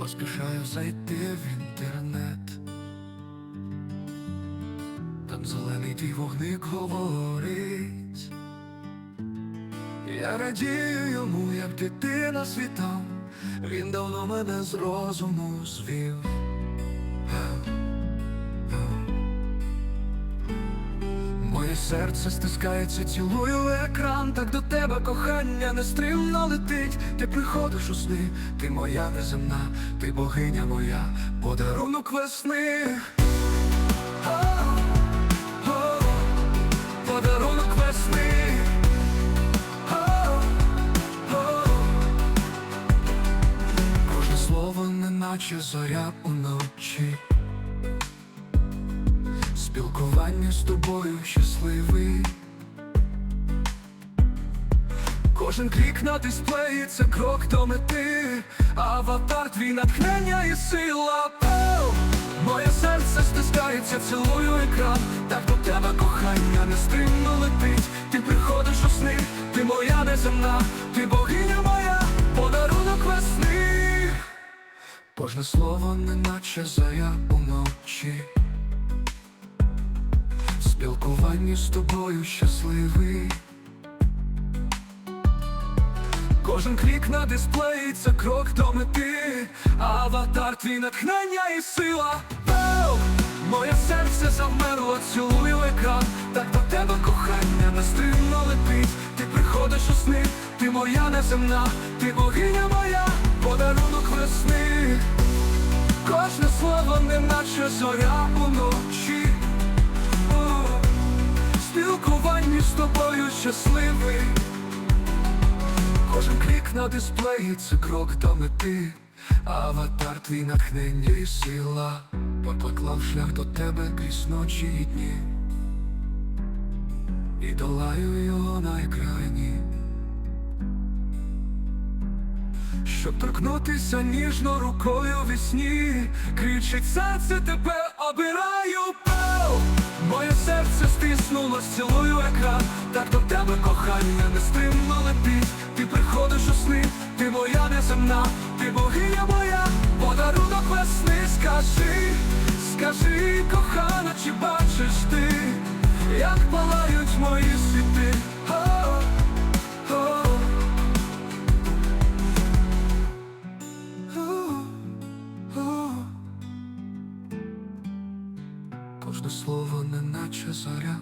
Поспішаю зайти в інтернет. Там зелений твій вогник говорить. Я радію йому, як дитина світам. Він давно мене з розуму звів. Моє серце стискається, цілую екран, так до тебе кохання нестримно летить. Ти приходиш у сни, ти моя неземна, ти богиня моя, подарунок весни. Подарунок весни. Кожне слово, неначе зоря уночі. Спілкування з тобою щасливий. Кожен клік на дисплеї це крок до мети. Аватар твій натхнення і сила. Оу! Моє серце стискається, цілую екран. Так до тебе кохання нестримно летить. Ти приходиш у сни, ти моя неземна, ти богиня моя, подарунок весни. Кожне слово, неначе заря уночі. В спілкуванні з тобою щасливий. Кожен клік на дисплеї це крок до мети. Аватар твій натхнення і сила. Оу! Моє серце завмерло, цілую екран. Так до тебе кохання нестримно летить. Ти приходиш у сни, ти моя неземна, ти богиня моя, подарунок весни. Кожне слово, неначе зоря уночі. Щасливий. Кожен клік на дисплеї це крок до мети. Аватар твій натхнення і сила. Поклав шлях до тебе крізь ночі і дні. І долаю його на екрані. Щоб торкнутися ніжно рукою в сні Кричить серце тебе обираю Проснулась, цілую екран, так до тебе кохання не стримала ти, ти приходиш у сни, ти моя неземна, ти богиня моя, подарунок весни, скажи, скажи, кохана, чи бачиш ти, як палають мої світи? Кожне слово, неначе зоря.